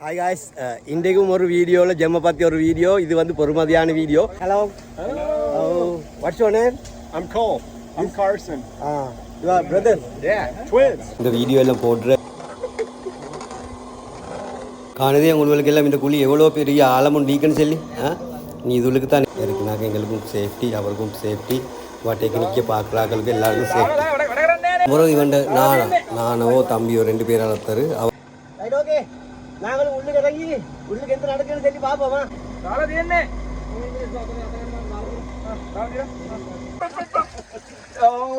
Hi guys இன்றைக்கும் ஒரு வீடியோவில் ஜெம்மை பற்றி ஒரு வீடியோ. இது வந்து பொறுமதியான video. Hello what's your name I'm Cole. I'm Carson. Are your brother Yeah, twins. இந்த வீடியோவில் போடுற காணுதே உங்களுக்கு எல்லாம் இந்த குழி எவ்வளோ பெரிய ஆழமும் டீக்குன்னு சொல்லி ஆ? நீ இதுகளுக்கு தான் இருக்குனாக்க எங்களுக்கும் சேஃப்டி அவருக்கும் சேஃப்டி டெக்னிக்கை பார்க்குறாங்களுக்கு எல்லாருக்கும் சேஃப்டி அப்புறம் இவன் நானா நானோ தம்பியோ ரெண்டு பேர் அளத்தாரு அவர் நாங்களும் உள்ளுக்கு இறங்கி உள்ளுக்கு எந்த நடக்குன்னு சொல்லி பார்ப்போமா.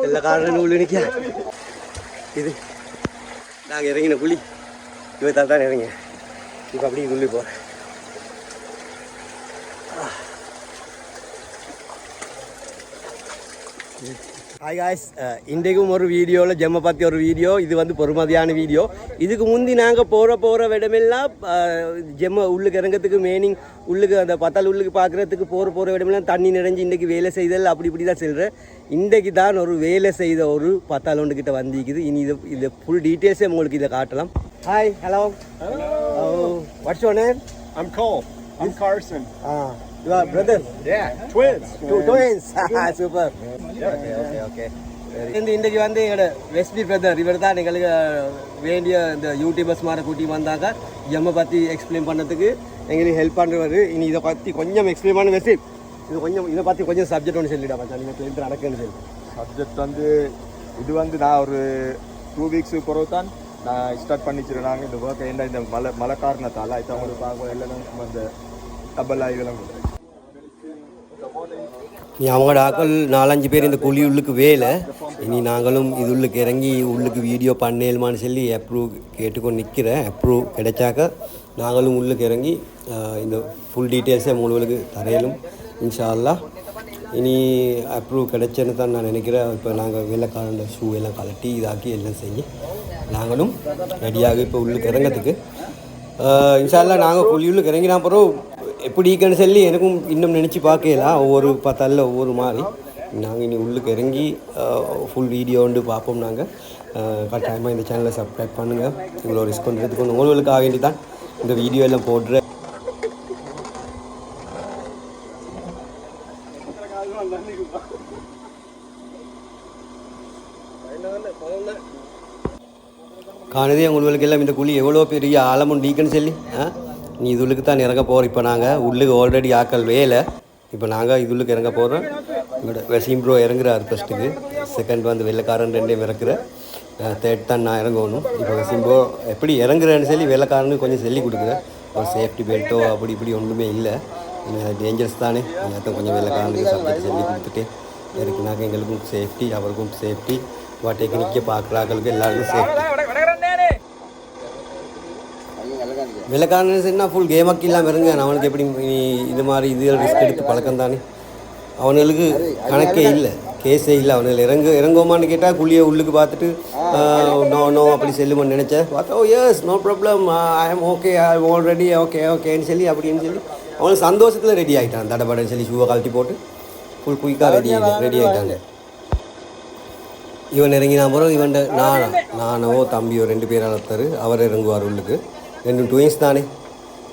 எல்லா காரணம் உள்ள நிற்க இது நாங்கள் இறங்கின குழி இவத்தால் தான் இறங்க இப்போ அப்படியே உள்ளே போகிறேன் ஹாய் காய்ஸ் இன்றைக்கும் ஒரு வீடியோவில் ஜெம்மை பற்றி ஒரு வீடியோ இது வந்து பொறுமதியான வீடியோ. இதுக்கு முந்தி நாங்கள் போகிற போகிற இடமெல்லாம் ஜெம்ம உள்ளுக்கு இறங்கத்துக்கு மெயினிங் உள்ளுக்கு அந்த பத்தால் உள்ளுக்கு பார்க்குறதுக்கு போகிற போகிற இடமெல்லாம் தண்ணி நிறைஞ்சு இன்றைக்கி வேலை செய்தல் அப்படி இப்படி தான் செல்கிறேன் இன்றைக்கு தான் ஒரு வேலை செய்த ஒரு பத்தால் ஒன்று கிட்ட வந்திக்குது இனி இது இது ஃபுல் டீட்டெயில்ஸே உங்களுக்கு இதை காட்டலாம். Hi hello what's your name I'm Cole. I'm Carson. Are your brother Yeah, twins. Two twins super okay okay okay இந்த இன்றைக்கு வந்து எங்களோட வெஸ்பி பிரதர் இவர் தான் எங்களுக்கு வேண்டிய இந்த யூடியூபர்ஸ் மாதிரி கூட்டி வந்தாங்க. எம்மை பற்றி எக்ஸ்பிளைன் பண்ணதுக்கு எங்களுக்கு ஹெல்ப் பண்ணுறவர் இனி இதை பற்றி கொஞ்சம் எக்ஸ்பிளைன் பண்ண வெஸ்பி இது கொஞ்சம் இதை பற்றி கொஞ்சம் சப்ஜெக்ட் ஒன்று சொல்லிடா மச்சான். நீங்கள் கிளைண்ட் நடக்குன்னு சொல்லி. சப்ஜெக்ட் வந்து இது வந்து நான் ஒரு டூ வீக்ஸ் பிறகு தான் நான் ஸ்டார்ட் பண்ணிச்சிருந்தாங்க. இந்த ஒர்க்கை என்ன இந்த மழை மழை காரணத்தால் அது அவங்களுக்கு பார்க்க எல்லாம் இந்த டபுள் இதெல்லாம் கொடுக்குறேன் நீ அவங்களோட ஆக்கள் நாலஞ்சு பேர் இந்த குழி உள்ளுக்கு வேலை. இனி நாங்களும் இது உள்ளுக்கு இறங்கி உள்ளுக்கு வீடியோ பண்ணேலுமான்னு சொல்லி அப்ரூவ் கேட்டுக்கொண்டு நிற்கிறேன் அப்ரூவ் கிடைச்சாக்க நாங்களும் உள்ளுக்கு இறங்கி இந்த ஃபுல் டீட்டெயில்ஸை உங்களுக்கு தரையிலும் இன்ஷா இனி அப்ரூவ் கிடைச்சேன்னு தான் நான் நினைக்கிறேன். இப்போ நாங்கள் வெள்ளைக்காரண்ட ஷூ எல்லாம் கலட்டி இதாக்கி எல்லாம் செஞ்சு நாங்களும் ரெடியாக இப்போ உள்ளுக்கு இறங்கிறதுக்கு. இன்ஷால்லா நாங்கள் குழி உள்ளுக்கு இறங்கினா அப்புறம் எப்படி இருக்குன்னு சொல்லி எனக்கும் இன்னும் நினச்சி பார்க்கலாம் ஒவ்வொரு பார்த்தால ஒவ்வொரு மாதிரி நாங்கள் இனி உள்ளுக்கு இறங்கி ஃபுல் வீடியோ வந்து பார்ப்போம் நாங்கள் கட்டாயமாக இந்த சேனலை சப்ஸ்கிரைப் பண்ணுங்கள் இவ்வளோ ரிஸ்க் பண்ணுறதுக்கு ஒன்று உங்களுக்காக வேண்டி தான் இந்த வீடியோ எல்லாம் போடுற காணதே உங்களுக்கு எல்லாம் இந்த குழி எவ்வளோ பெரிய ஆழமும் டீக்குன்னு சொல்லி ஆ நீ இதுளுக்கு தான் இறங்க போகிறோம் இப்போ நாங்கள் உள்ளுக்கு ஆல்ரெடி ஆக்கள் வேலை. இப்போ நாங்கள் இதுளுக்கு இறங்க போகிறோம் இங்கோட வெசீம் ப்ரோ இறங்குறாரு ஃபஸ்ட்டுக்கு செகண்ட் வந்து வெள்ளைக்காரன் ரெண்டையும் இறக்குற தேர்ட் தான் நான் இறங்கணும். இப்போ வெசீம் ப்ரோ எப்படி இறங்குறேன்னு சொல்லி வெள்ளைக்காரனு கொஞ்சம் சொல்லி கொடுக்குறேன் ஒரு சேஃப்டி பெல்ட்டோ அப்படி இப்படி ஒன்றுமே இல்லை. டேஞ்சரஸ் தானே. எல்லாத்தையும் கொஞ்சம் வெள்ளைக்காரனுக்கு சப்ஜெக்ட் சொல்லி கொடுத்துட்டு இருக்குனாக்க எங்களுக்கும் சேஃப்டி அவருக்கும் சேஃப்டி வா டெக்னிக்கை பார்க்குறாங்களுக்கு எல்லாருக்கும் சேஃப்டி விலக்காரன் ஃபுல் கேமாக்கி இல்லாமல் இருங்க அவனுக்கு எப்படி நீ இது மாதிரி இது ரிஸ்க் எடுத்து பழக்கம் தானே? அவனுங்களுக்கு கணக்கே இல்லை. கேஸே இல்லை. அவனுக்கு இறங்க இறங்குவோமான்னு கேட்டால் குழியை உள்ளுக்கு பார்த்துட்டு நோ நோ அப்படி செல்லுமான்னு நினச்சேன் பார்த்தா ஓ yes no problem I am okay I already okay ஓகேன்னு சொல்லி அப்படின்னு சொல்லி அவனுக்கு சந்தோஷத்தில் ரெடி ஆகிட்டான் தடபடன்னு சொல்லி ஷூவை கழட்டி போட்டு ஃபுல் குயிக்காக ரெடி ரெடி ஆகிட்டாங்க இவன் இறங்கின அப்புறம் இவன் நானா நானோ தம்பியோ ரெண்டு பேர் அளத்தாரு அவர் இறங்குவார் உள்ளுக்கு. ரெண்டு ட்வின்ஸ் தானே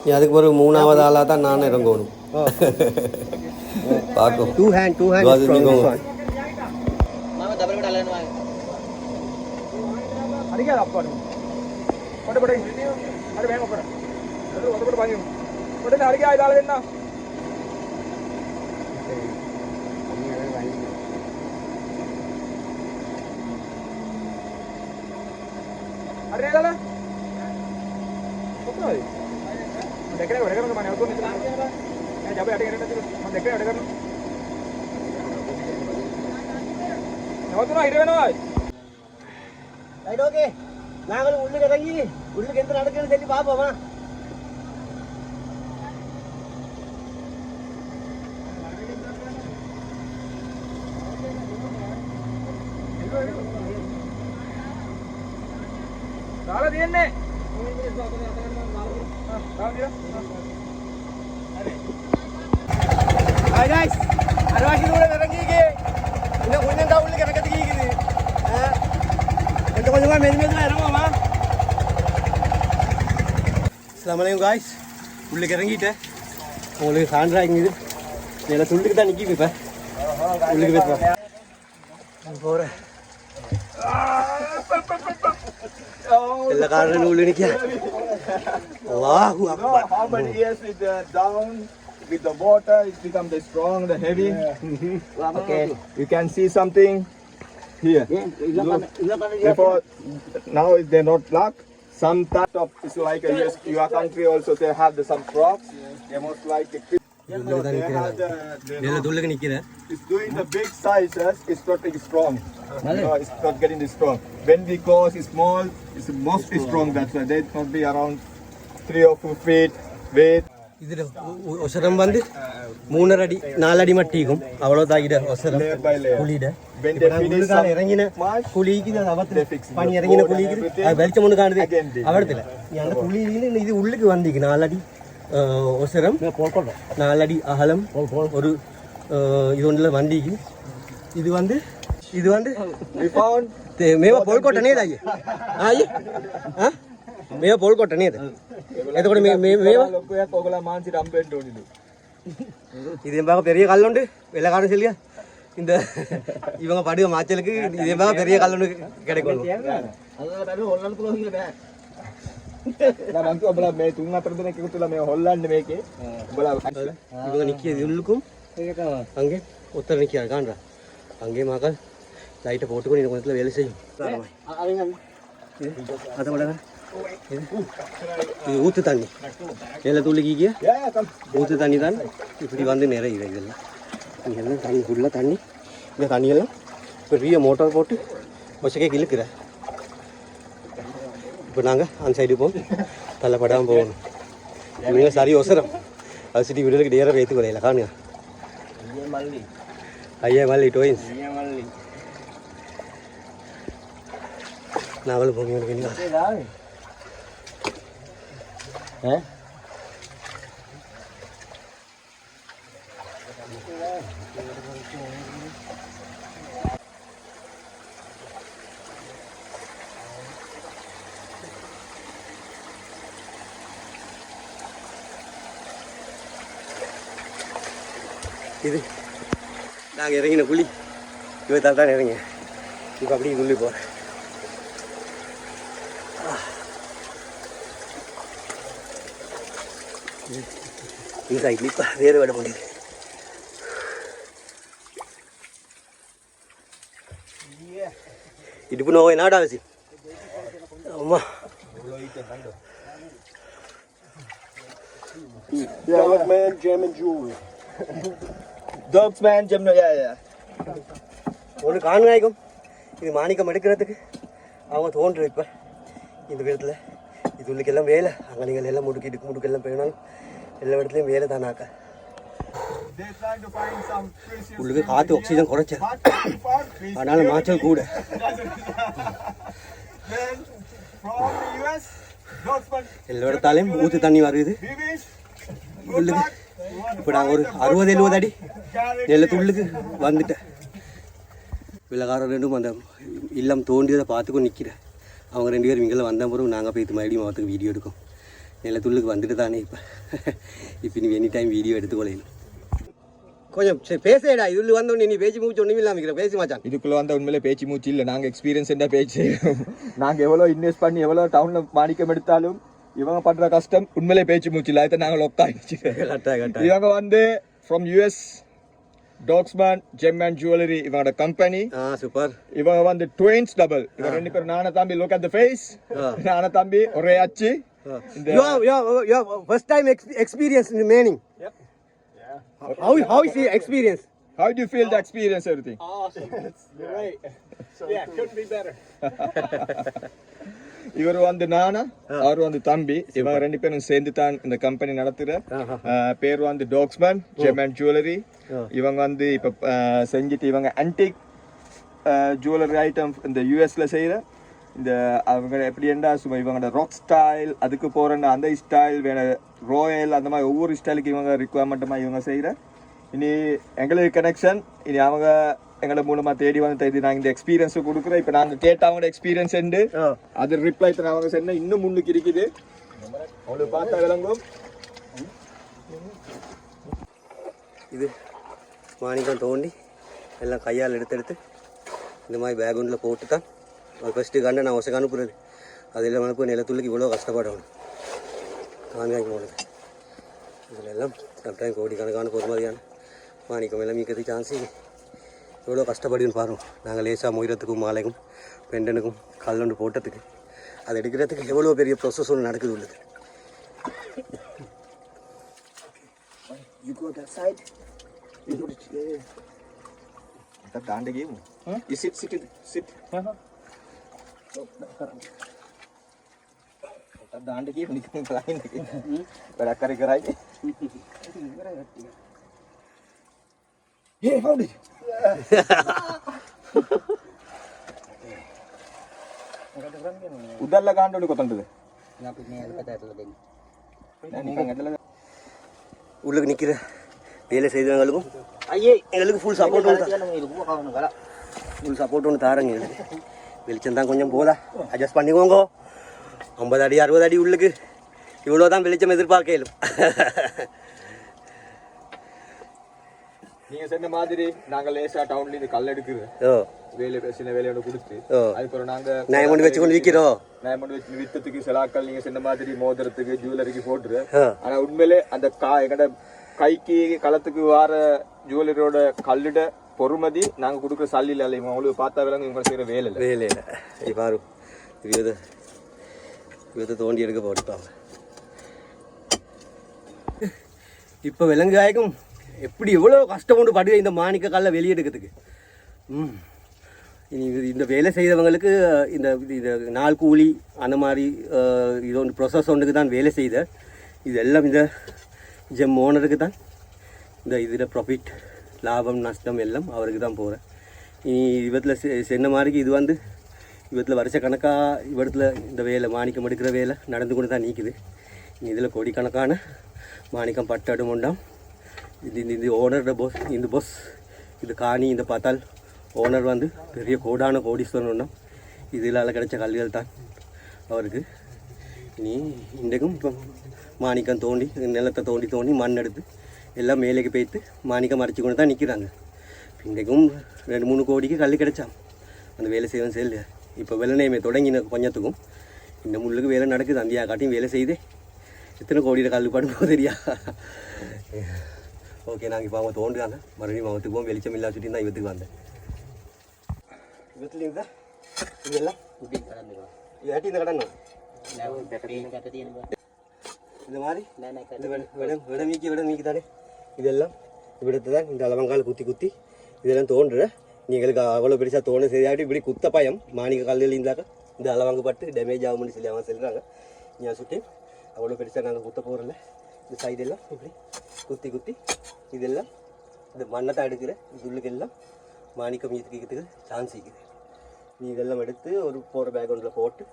நீ அதுக்கு பிறகு மூணாவது ஆளாக தான் நான் இறங்கணும் பார்க்கும் டூ ஹேண்ட் டூ ஹேண்ட் அடிக்காத அப்பா பட்டு பட்டு அது வேணும் பட்டு பட்டு வாங்கி பட்டு அடிக்கா இதால என்ன അറിയാലോ ரைட் ஓகே நாங்களும் உள்ளுக்கு இறங்கி உள்ளுக்கு எந்த நடக்குன்னு சொல்லி பார்ப்போமா? கொஞ்சம் கொஞ்சமாக மெது மெதுவாக இறங்குவோமா அஸ்லாமலையும் காய்ஸ் உள்ளுக்கு இறங்கிட்டேன் உங்களுக்கு சான்றாங்க இது இதில் துள்ளுக்கு தான் நிற்கிது இப்போ உள்ளுக்கு போய் போகிறேன் எல்லா காரணம் உள்ள நிற்க அல்லாஹு Akbar How many years with the down with the water, it's become the strong, the heavy. Okay. You can see something here. Look. Before now they're not black. Some type of it's like a US, your country also they have the, some crops. They're most like a no, they have the, they இதில் துள்ளுக்கு நிற்கிறேன் it's doing the big sizes, it's not like strong. No, it's not getting this strong. When we close it's small, it's mostly strong. That's why they not be around three or four feet weight. இதில் ஒசரம் வந்து மூணரை அடி நாலு அடி மட்டிக்கும் அவ்வளோதான் இட ஒசரம் Layer by layer. குழியிட When இப்ப they நாங்க finish உள்ளுக்கால some இறங்கின march, குழிக்கு they அவத்துல fix the பனி இறங்கின board and குழிக்கு everything. அது வெளிச்சம் ஒன்று காணுது Again dig. మేమే పోల్కొట్ట నీది ఎంత కూడా ఒకలా మాంచి రంపేంటు இதேன் பார்க்க பெரிய கல் உண்டு வெள்ளக்காரன் சொல்லியா இந்த இவங்க படுக மாச்சலுக்கு இதே பார்க்க பெரிய கல் உண்டு கிடைக்கும் இவங்க நிக்கிறது உள்ளுக்கும் அங்கே ஒத்தர் நிக்கிறாரு காண்றா அங்கே மக்கள் லைட்டை போட்டுக்கொண்டு கொஞ்சத்துல வேலை செய்யும் அதை விட இது ஊத்து ஊற்று தண்ணி. ஏழை துள்ளிக்கிய Yeah, ஊற்று தண்ணி தான். இப்படி வந்து நிறையுது இதெல்லாம். இங்கே எல்லாம் தண்ணி ஃபுல்லாக தண்ணி. இந்த தண்ணியெல்லாம் பெரிய மோட்டார் போட்டு கொச்சக்கே இழுக்கிற இப்போ நாங்கள் அந்த சைடு போவோம். தள்ளப்படாமல் போகணும். இவங்க சரி ஒசரம். அது சிட்டி வீடுகளுக்கு நேரம் வைத்து கொள்ளையில காணுங்க. ஐயா மல்லி டோயின்ஸ் நாவல் போங்க எனக்கு இது. நாங்கள் இறங்கின குழி இவத்தால் தான் இறங்க இப்போ அப்படியே குள்ளி போகிறேன் இந்த சைட்ல இப்போ வேறு விட முடியுது இடுப்பு நோவை நாடா வச்சு அம்மா Dogman, gem and jewelry. Dogsman, gem, yeah, yeah. ஒன்று காணுங்காய்க்கும் இது மாணிக்கம் எடுக்கிறதுக்கு. அவங்க தோன்று இப்போ. இந்த விதத்தில். இது உள்ளுக்கெல்லாம் வேலை. அங்கே நீங்கள் எல்லாம் முடுக்கி இடுக்கு முடுக்கெல்லாம் போயினாலும் எல்லா இடத்துலையும் வேலை தானாக்க They're உள்ளுக்கு காற்று ஆக்சிஜன் குறைச்சது அதனால மாற்றம் மாச்சல் கூட. எல்லா இடத்தாலையும் ஊற்று தண்ணி வருது. உள்ளுக்கு. இப்போ நாங்கள் ஒரு அறுபது எழுபது அடி நெல்லத்துள்ளுக்கு வந்துட்டேன். விலகாரம் ரெண்டும் அந்த இல்லம் தோண்டியதை பார்த்துக்கும் நிற்கிறேன் அவங்க ரெண்டு பேரும் இங்கே வந்த பிறகு நாங்கள் போய் இது மறுபடியும் அவத்துக்கு வீடியோ எடுக்கோம். நிலத்துள்ளுக்கு வந்துட்டு தானே இப்போ. இப்போ நீ எனி டைம் வீடியோ எடுத்துக்கொள்ளணும் கொஞ்சம் சரி பேசேடா இது வந்தோடனே நீ பேச்சு மூச்சு ஒன்றும் இல்லாமல் இருக்கிற பேசி மாச்சான். இதுக்குள்ள வந்த உண்மையிலே பேச்சு மூச்சு இல்ல. நாங்க எக்ஸ்பீரியன்ஸ் என்ன பேச்சு? நாங்க எவ்வளவு இன்வெஸ்ட் பண்ணி எவ்வளவு டவுன்ல மாணிக்கம் எடுத்தாலும் இவங்க பண்ற கஷ்டம் உண்மையிலே பேச்சு மூச்சு இல்ல. அதை நாங்க உட்காந்துச்சு இவங்க வந்து ஃப்ரம் யூஎஸ் டாக்ஸ்மேன் ஜெம் அண்ட் ஜுவல்லரி இவங்களோட கம்பெனி சூப்பர் இவங்க வந்து ட்வின்ஸ் டபுள் இவங்க ரெண்டு பேரும் நான தம்பி லுக் அட் த ஃபேஸ். நான தம்பி ஒரே அச்சு. இந்த You are, you are, you are first time ex experience in Manning. How, how is the experience? How do you feel the experience everything? இவர் வந்து நானா அவர் வந்து தம்பி. இவங்க ரெண்டு பேரும் சேர்ந்து தான் இந்த கம்பெனி நடத்துற. பேர் வந்து டாக்ஸ்மேன் ஜெமன் ஜுவல்லரி இவங்க வந்து இப்ப செஞ்சுட்டு இவங்க ஆன்டிக் ஜுவல்லரி ஐட்டம் இந்த யூஎஸ்ல செய்யற இந்த அவங்க எப்படி என்ன சும்மா இவங்களோட ராக் ஸ்டைல் அதுக்கு போறேன்னா அந்த ஸ்டைல் வேற ராயல் அந்த மாதிரி ஒவ்வொரு ஸ்டைலுக்கு இவங்க ரிக்குவயர்மெண்ட்டுமா இவங்க செய்யற. இனி எங்களுக்கு கனெக்ஷன் இனி அவங்க எங்களை மூலமா தேடி வந்து தேடி நாங்க இந்த எக்ஸ்பீரியன்ஸ் கொடுக்குறோம். இப்போ நாங்க கேட்ட அவங்களோட எக்ஸ்பீரியன்ஸ் உண்டு. அது ரிப்ளை அவங்க சொன்ன இன்னும் முன்னுக்கு இருக்குது. உங்களுக்கு பார்த்தா விளங்கும் இது மாணிக்கம் தோண்டி எல்லாம் கையால் எடுத்து எடுத்து இந்த மாதிரி பேக் ஒன்றில் போட்டு தான் அது ஃபஸ்ட்டு கண்டை நான் ஒசக்கு அனுப்புறது அதில் அனுப்பு நிலத்துள்ளுக்கு இவ்வளோ கஷ்டப்படணும் மாங்காய்க்கு போனது இதில் எல்லாம் சம்டைம் கோடிக்கணக்கான பொறுமதியான மாணிக்கம் எல்லாம் மீக்கிறதுக்கு சான்ஸ் எவ்வளோ கஷ்டப்படுன்னு பாருங்க நாங்கள் லேசாக மொய்ரத்துக்கும் மாலைக்கும் பெண்டனுக்கும் கல்லொண்டு போட்டதுக்கு அதை எடுக்கிறதுக்கு எவ்வளோ பெரிய ப்ரொசஸ் ஒன்று நடக்குது உள்ளது You go that side. You go to there. Kita daande game. You sit, sit, sit. Kita daande game ni kan lain lagi. Pada kari kerai. Hey, found it. උදල්ල ගහන්න ඕනේ කොතනද? අපි මේ අල්පත ඇතුළ දෙන්න. නිකන් ඇදලා உள்ளுக்கு நிற்கிற வேலை செய்தவங்களுக்கும் ஐயே எங்களுக்கு ஃபுல் சப்போர்ட் ஒன்று කියන්න මේ ලොකුව කවන්න කරා. ஃபுல் சப்போர்ட் ஒன்று தாரங்க எங்களுக்கு வெளிச்சம் தான் கொஞ்சம் போதா அட்ஜஸ்ட் பண்ணிக்கோங்க ஐம்பது அடி அறுபது அடி உள்ளுக்கு இவ்வளோ தான் வெளிச்சம் எதிர்பார்க்க இயலும் நீங்க சொன்ன மாதிரி நாங்க லேசா டவுன்ல இருந்து கல் எடுக்குறோம் வேலை சின்ன வேலையோட கொடுத்து அதுக்கப்புறம் நாங்க கொண்டு வச்சு கொண்டு விற்கிறோம் நான் மட்டும் வச்சு வித்தத்துக்கு சிலாக்கள் நீங்க சொன்ன மாதிரி மோதிரத்துக்கு ஜுவல்லரிக்கு போட்டுரு ஆனா உண்மையிலே அந்த கா எங்கட கைக்கு களத்துக்கு வார ஜுவல்லரியோட கல்லிட பொறுமதி நாங்கள் கொடுக்குற சல்லில இல்லை இவங்க பார்த்தா விலங்கு இவங்க செய்கிற வேலை இல்லை. வேலை இல்லை பாரு இவ்வித இவ்வித தோண்டி எடுக்க போட்டுப்பாங்க இப்போ விலங்காயக்கும் எப்படி எவ்வளோ கஷ்டம் கொண்டு படுக இந்த மாணிக்க காலில் வெளியெடுக்கிறதுக்கு ம். இனி இது இந்த வேலை செய்தவங்களுக்கு இந்த இந்த நாள் கூலி அந்த மாதிரி இது ஒன்று ப்ரொசஸ் ஒன்றுக்கு தான் வேலை செய்த. இதெல்லாம் இந்த ஜெம் ஓனருக்கு தான். இந்த இதில் ப்ராஃபிட் லாபம் நஷ்டம் எல்லாம் அவருக்கு தான் போகிறேன் இனி இவத்தில் சென்ன மாதிரிக்கு இது வந்து இவத்தில் வருஷ கணக்காக இவத்தில் இந்த வேலை மாணிக்கம் எடுக்கிற வேலை நடந்து கொண்டு தான் நீக்குது. இனி இதில் கோடிக்கணக்கான மாணிக்கம் பட்டு உண்டாம் இது இந்த ஓனரோட பொஸ் இந்த பொஸ் இது காணி இந்த பார்த்தால் ஓனர் வந்து பெரிய கோடான கோடீஸ்வரன் உண்டாம் இதில் கிடைச்ச கல்விகள் தான் அவருக்கு. இனி இன்றைக்கும் இப்போ மாணிக்கம் தோண்டி நிலத்தை தோண்டி தோண்டி மண் எடுத்து எல்லாம் மேலேக்கு போய்த்து மாணிக்கம் அரைச்சி கொண்டு தான் நிற்கிறாங்க இன்றைக்கும் ரெண்டு மூணு கோடிக்கு கல் கிடச்சான் அந்த வேலை செய்வேன் சரி இப்போ வெள்ளநேமை தொடங்கின கொஞ்சத்துக்கும் இந்த முள்ளுக்கு வேலை நடக்குது. அந்த காட்டியும் வேலை செய்து. எத்தனை கோடியில் கல் படும் தெரியா? ஓகே நாங்கள் இப்போ அவங்க தோண்டுறாங்க. மறுபடியும் அவத்துக்கு போகும். வெளிச்சம் இல்லாத சுற்றி தான் இவத்துக்கு வந்தேன். இவத்துல இருந்தால் இதெல்லாம் இப்படி இந்த கடன். இந்த மாதிரி? விட மீக்கி விட மீக்கி தானே இதெல்லாம் இவ்விடத்தை தான் இந்த அளவங்கால் குத்தி குத்தி இதெல்லாம் தோன்ற நீங்களுக்கு அவ்வளோ பெருசாக தோணு சரியாகிட்டு இப்படி குத்த பயம். மாணிக்க கல்லில் இருந்தாக்க இந்த அளவாங்க பட்டு டேமேஜ் ஆகும்னு சொல்லி அவன் சொல்கிறாங்க நான் சுட்டி அவ்வளோ பெருசாக நாங்கள் குத்த போகிறல இந்த சைடெல்லாம் இப்படி குத்தி குத்தி இதெல்லாம் இந்த மண்ணை தான் எடுக்கிற. இது மாணிக்கம் ஈத்துக்கிறதுக்கு சான்ஸ் இருக்குது. நீ இதெல்லாம் எடுத்து ஒரு போகிற பேக்ரவுண்டில் போட்டு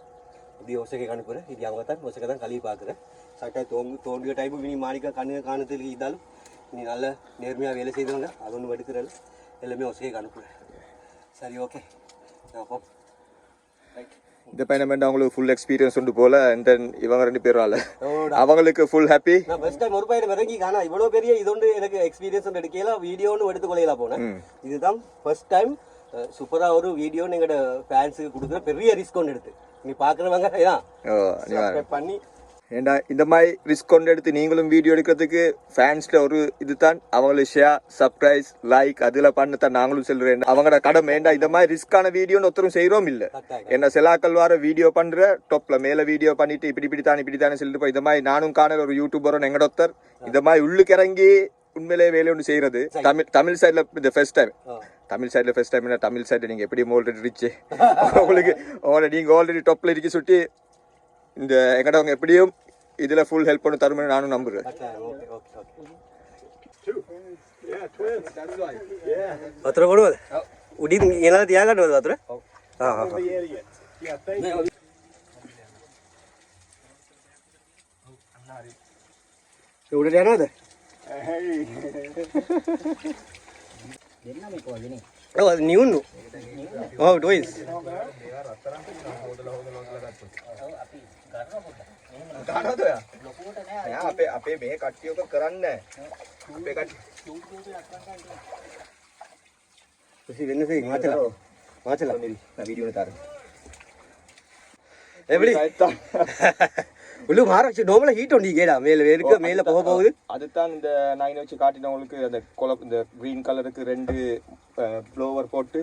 இப்படி ஒசைக்கு அனுப்புகிறேன் இது அவங்க தான் ஒசைக்கை தான் கழுவி பார்க்குறேன் சட்டை தோங்கு தோண்டிய டைப்பு நீ மாணிக்க கண்ணு காணத்துக்கு இருந்தாலும் நீ நல்ல நேர்மையாக வேலை செய்தவங்க அது ஒன்று எடுக்கிறல எல்லாமே ஒசைக்கு அனுப்புகிறேன் சரி ஓகே நான் போ ரைட் இந்த பையனை அவங்களுக்கு ஃபுல் எக்ஸ்பீரியன்ஸ் உண்டு போல and then இவங்க ரெண்டு பேரும் அவங்களுக்கு ஃபுல் ஹாப்பி நான் ஃபர்ஸ்ட் டைம் ஒரு பையன் இறங்கி காணா இவ்வளோ பெரிய இது ஒன்று எனக்கு எக்ஸ்பீரியன்ஸ் எடுக்கல வீடியோ ஒன்று எடுத்துக்கொள்ளலாம் போனேன் இதுதான் ஃபர்ஸ்ட் டைம் சூப்பராக ஒரு வீடியோ எங்களோட ஃபேன்ஸுக்கு கொடுக்குற பெரிய ரிஸ்க் ஒன்று எடுத்து. நீ பார்க்குறவங்க பண்ணி ஏண்டா இந்த மாதிரி ரிஸ்க் கொண்டு எடுத்து நீங்களும் வீடியோ எடுக்கிறதுக்கு ஃபேன்ஸ்ல ஒரு இதுதான். அவங்களுக்கு ஷேர் சப்ஸ்கிரைஸ் லைக் அதுல பண்ணத்தான் நாங்களும் சொல்றேன் அவங்களோட கடமை ஏண்டா இந்த மாதிரி ரிஸ்கான வீடியோன்னு ஒருத்தரும் செய்யறோம் இல்ல. என்ன செலாக்கள் வார வீடியோ பண்ற டாப்ல மேல வீடியோ பண்ணிட்டு இப்படி இப்படி தான் இப்படி தானே சொல்லிட்டு போய் இந்த மாதிரி நானும் காணல ஒரு யூடியூபரும் எங்கட ஒருத்தர் இந்த மாதிரி உள்ளுக்கு இறங்கி உண்மையிலே வேலை ஒன்று செய்யறது தமிழ் தமிழ் சைட்ல இந்த ஃபர்ஸ்ட் டைம். தமிழ் சைடில் ஃபர்ஸ்ட் டைம் தமிழ் சைடில் நீங்கள் எப்படி ஆல்ரெடி ரிச்சு உங்களுக்கு ஆல்ரெடி நீங்கள் ஆல்ரெடி டாப்பில் இருக்க சுட்டி இந்த எங்கடவங்க எப்படியும் இதில் ஃபுல் ஹெல்ப் பண்ணி தருமென்னு நானும் நம்புகிறேன் பத்திரம் போடுவது உடி ஏதாவது ஏகாட்டு வருது பத்திரம் ஆ ஆ उड़े रहना ඔව් අපි කරනවා පොඩ්ඩක්. ගන්නවද ඔයා? නෑ අපේ අපේ මේ කට්ටිය ඔක කරන්නේ නෑ. අපේ කට්ටිය சரி என்ன செய்யுங்க மாற்றலாம் மாற்றலாம் நான் வீடியோ தரேன் எப்படி உள்ளு மாறாச்சு நார்மலாக ஹீட் ஒண்டி கேடா மேலே வேருக்கு மேலே போக போகுது அதுதான் இந்த நான் இங்க வச்சு காட்டினவங்களுக்கு அந்த கொல இந்த கிரீன் கலருக்கு ரெண்டு ப்ளோவர் போட்டு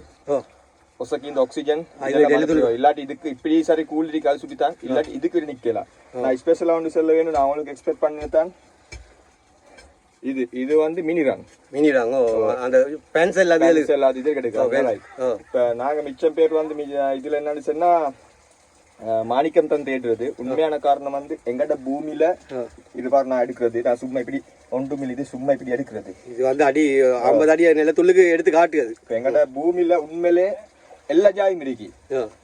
இந்த ஆக்சிஜன் இதுல எழுதுறது. இல்லாட்டி இதுக்கு இப்படி சரி கூல் இருக்காது சுட்டித்தான் இல்லாட்டி இதுக்கு நிக்கலாம் நான் ஸ்பெஷலா ஒன்று சொல்ல வேணும். நான் அவங்களுக்கு எக்ஸ்பெக்ட் பண்ணித்தான் இது. இது வந்து மினி ரன் மினிடாங்க அந்த பேன்ஸ் எல்லாமே எழுது எல்லா இது கிடைக்கும். இப்ப நாங்க மிச்சம் பேர் வந்து இதுல என்னன்னு சொன்னா அஹ், மாணிக்கம் தான் தேடுறது உண்மையான காரணம் வந்து எங்கட பூமியில இது பாரு நான் எடுக்கிறது. நான் சும்மா இப்படி ஒன்று மில் இது சும்மா இப்படி எடுக்கிறது. இது வந்து அடி ஐம்பது அடி நிலத்துள்ளுக்கு எடுத்து இப்ப எங்கட பூமியில உண்மையிலே எல்லா ஜாயும் இருக்கு.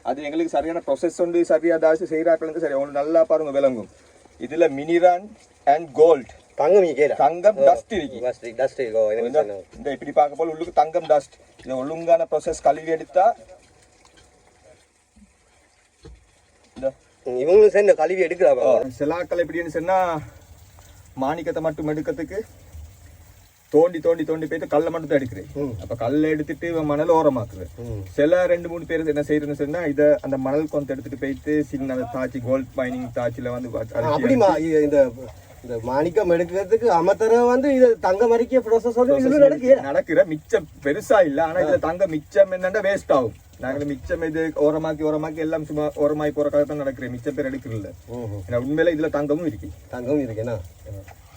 அது எங்களுக்கு சரியான ப்ரொசஸ் வந்து சரியா தாசி செய்யறாக்கள் சரி உங்களுக்கு நல்லா பாருங்க விளங்கும் இதுல மினிரான் அண்ட் கோல்ட் தங்கம் தங்கம் டஸ்ட் இருக்கு டஸ்ட் டஸ்ட் இந்த இந்த இப்படி பார்க்க போல உள்ளுக்கு தங்கம் டஸ்ட் இதை ஒழுங்கான ப்ரொசஸ் கழுவி எடுத்தா இந்த இவங்களும் சேர்ந்து கழுவி எடுக்கிறாங்க சிலாக்கள் எப்படின்னு சொன்னா மாணிக்கத்தை மட்டும் எடுக்கிறதுக்கு தோண்டி தோண்டி தோண்டி போயிட்டு கல்லை மட்டும் தான் எடுக்கிறேன். அப்ப கல்லை எடுத்துட்டு இவன் மணல் ஓரமாக்குறேன் ம். சில ரெண்டு மூணு பேர் என்ன செய்யறதுன்னு சொன்னா இத அந்த மணல் கொண்டு எடுத்துட்டு போயிட்டு சின்ன தாச்சி கோல்ட் மைனிங் தாச்சில வந்து இந்த இந்த மாணிக்கம் எடுக்கிறதுக்கு அமத்தர வந்து இது தங்கம் அரிக்கிய ப்ரோசஸ் வந்து நடக்கிற மிச்சம் பெருசா இல்ல. ஆனா இதுல தங்க மிச்சம் என்னன்னா வேஸ்ட் ஆகும். நாங்க மிச்சம் இது ஓரமாக்கி ஓரமாக்கி எல்லாம் சும்மா ஓரமாக்கி போற காலத்தான் தான் நடக்கிறேன் மிச்சம் பேர் எடுக்கிறதில்ல ஏன்னா உண்மையில இதுல தங்கமும் இருக்கு. தங்கம் இருக்குண்ணா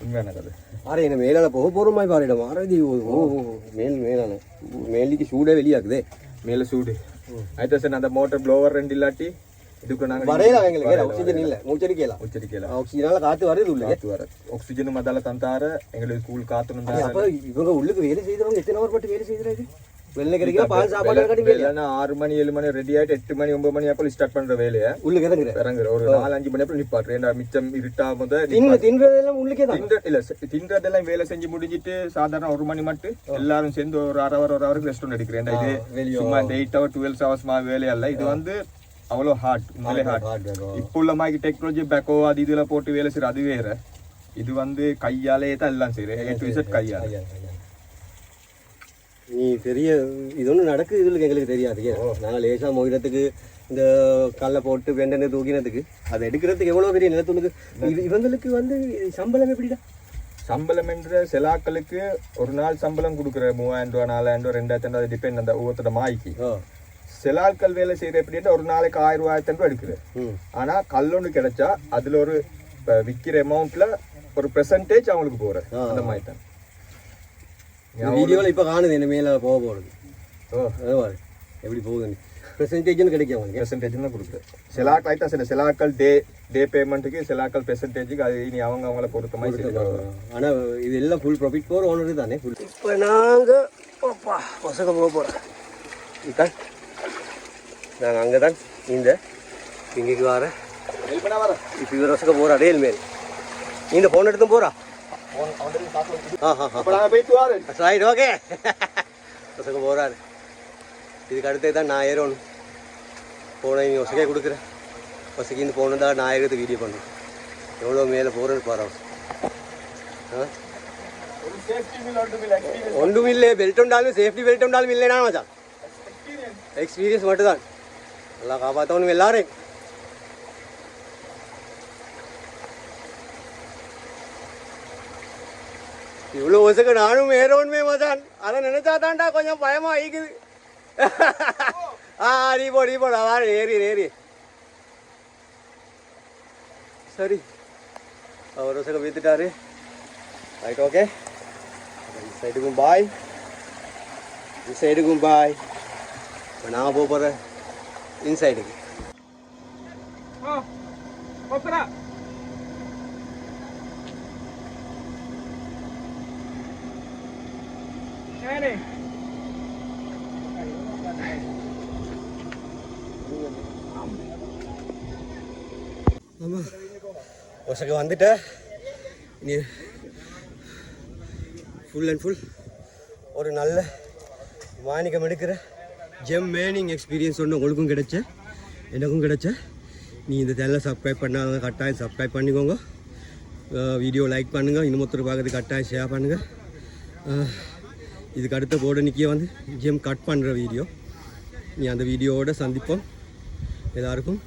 உண்மையான கதை ஆறு என்ன மேலால போக போறோமா பாருடா மாறதி ஓ ஓ, ஓ, மேல் மேலான மேலிக்கு சூடே வெளியாகுதே மேல சூடு అయితే సార్ அந்த மோட்டர் ப்ளோவர் ரெண்டு இல்லாட்டி இதுக்கு நாங்க வரையில எங்களுக்கு ஆக்சிஜன் இல்ல மூச்சரிக்கையில உச்சரிக்கையில ஆக்சிஜனால காத்து வருது உள்ள காத்து வர ஆக்சிஜன் மதால தந்தார எங்களுக்கு கூல் காத்தணும் தான் அப்ப இவங்க உள்ளுக்கு வேலை செய்தவங்க எத்தனை ஹவர் மட்டும் வேலை செய்யறாங்க வெள்ளை கிடைக்கல பால் சாப்பாடு கட்டி வேலை இல்லைன்னா ஆறு மணி ஏழு மணி ரெடி ஆயிட்டு எட்டு மணி ஒன்பது மணி அப்போ ஸ்டார்ட் பண்ற வேலையை? உள்ளுக்கு இறங்குற இறங்குற ஒரு நாலு அஞ்சு மணி அப்போ நிப்பாட்டு ஏன்னா மிச்சம் இருட்டா முத தின்னு தின்றதெல்லாம் உள்ளுக்கே தான். தின்ற இல்ல செ- தின்றதெல்லாம் வேலை செஞ்சு முடிஞ்சிட்டு சாதாரண ஒரு மணி மட்டும் எல்லாரும் சேர்ந்து ஒரு அரை ஹவர் ஒரு ஹவருக்கு ரெஸ்ட் எடுக்கிறேன். ஏன்டா இது சும்மா இந்த எயிட் ஹவர் டுவெல் ஹவர்ஸ் மா வேலையல்ல இது வந்து அவ்வளோ ஹார்ட் உண்மையிலே ஹார்ட். இப்போ உள்ள மாதிரி டெக்னாலஜி பேக்கோ அது இதுல போட்டு வேலை செய்யற அது வேற. இது வந்து கையாலே தான் எல்லாம் செய்யறேன் கையால. நீ பெரிய இது ஒன்றும் நடக்குது இதுல எங்களுக்கு தெரியாது. நாங்கள் லேசா மோதிரத்துக்கு இந்த கல்லை போட்டு வெண்டனை தூக்கினதுக்கு அதை எடுக்கிறதுக்கு எவ்வளோ பெரிய நிலத்துணுக்கு இவங்களுக்கு வந்து சம்பளம் எப்படிடா? சம்பளம் என்ற செலாக்களுக்கு ஒரு நாள் சம்பளம் கொடுக்குற மூவாயிரம் ரூபா நாலாயிரம் ரூபா ரெண்டாயிரத்தி ரெண்டாயிரம் டிபெண்ட் அந்த ஒவ்வொருத்தர மாய்க்கு. ஆ. செலாக்கள் வேலை செய்யற எப்படின்னா ஒரு நாளைக்கு ஆயிரம் ரூபாய் ஆயிரத்தி ரூபா எடுக்குது. ஆனா கல்லொன்று கிடைச்சா அதுல ஒரு விக்கிற அமௌண்ட்ல ஒரு பெர்சன்டேஜ் அவங்களுக்கு போற. அந்த மாதிரி தான். வீடியோவில் இப்போ காணுது என்ன மேலே போக போகிறது ஓ அது பாரு. எப்படி போகுதுன்னு. பெர்சன்டேஜ்னு கிடைக்கும் அவங்களுக்கு பெர்சன்டேஜ் தான் கொடுக்குறேன் சிலாக்கள் ஆயிட்டா சில சிலாக்கள் டே டே பேமெண்ட்டுக்கு சிலாக்கள் பெர்சன்டேஜுக்கு அது இனி அவங்க அவங்கள பொறுத்த மாதிரி. ஆனால் இது எல்லாம் ஃபுல் ப்ராஃபிட் போகிற ஓனர் தானே? ஃபுல் இப்போ நாங்கள் ஓப்பா பசங்க போக போகிறோம் இதுதான் நாங்கள் அங்கே தான் இந்த இங்கேக்கு வர ஹெல்ப் பண்ண வர இப்போ இவர் வசக்க போகிறா ரயில் மேல் இந்த ஃபோன் எடுத்தும் போகிறா ரைட் ஓகே. பசங்க போகிறாரு இதுக்கு அடுத்தது தான் நான் ஏறணும் போன நீ ஒசக்கே கொடுக்குறேன். ஒசக்கி இந்த போன தான் நான் ஏறது வீடியோ பண்ணுறேன் எவ்வளோ மேலே போகிறேன்னு பாரு ஆ ஒன்றும் இல்லை பெல்ட் உண்டாலும் சேஃப்டி பெல்ட் உண்டாலும் இல்லைனா மச்சான். எக்ஸ்பீரியன்ஸ் மட்டும்தான். நல்லா காப்பாற்றணும் எல்லாரையும். இவ்வளோ வருஷக்கு நானும் ஏறோன்மே மச்சான் அதை நினைச்சா தான்டா கொஞ்சம் பயமா ஆயிக்குது ஆ நீ போ நீ போடா வா ஏறி ஏறி சரி அவர் வருஷம் வித்துட்டாரு ரைட் ஓகே இந்த சைடுக்கும் பாய் இந்த சைடுக்கும் பாய் இப்போ நான் போக போகிறேன் இன்சைடுக்கு ஆமாம் ஒசக்க வந்துட்டேன் இனி ஃபுல் அண்ட் ஃபுல் ஒரு நல்ல மாணிக்கம் எடுக்கிற ஜெம் மேனிங் எக்ஸ்பீரியன்ஸ் ஒன்று உங்களுக்கும் கிடைச்ச எனக்கும் கிடைச்ச. நீ இந்த சேனலை சப்ஸ்கிரைப் பண்ணாங்க கட்டாயம் சப்ஸ்கிரைப் பண்ணிக்கோங்க. வீடியோ லைக் பண்ணுங்கள் இன்னும் ஒருத்தர் பார்க்குறது கட்டாயம் ஷேர் பண்ணுங்கள் இதுக்கு அடுத்த போர்டு நிற்க வந்து ஜிம் கட் பண்ணுற வீடியோ நீ அந்த வீடியோவோட சந்திப்போம். எல்லாருக்கும்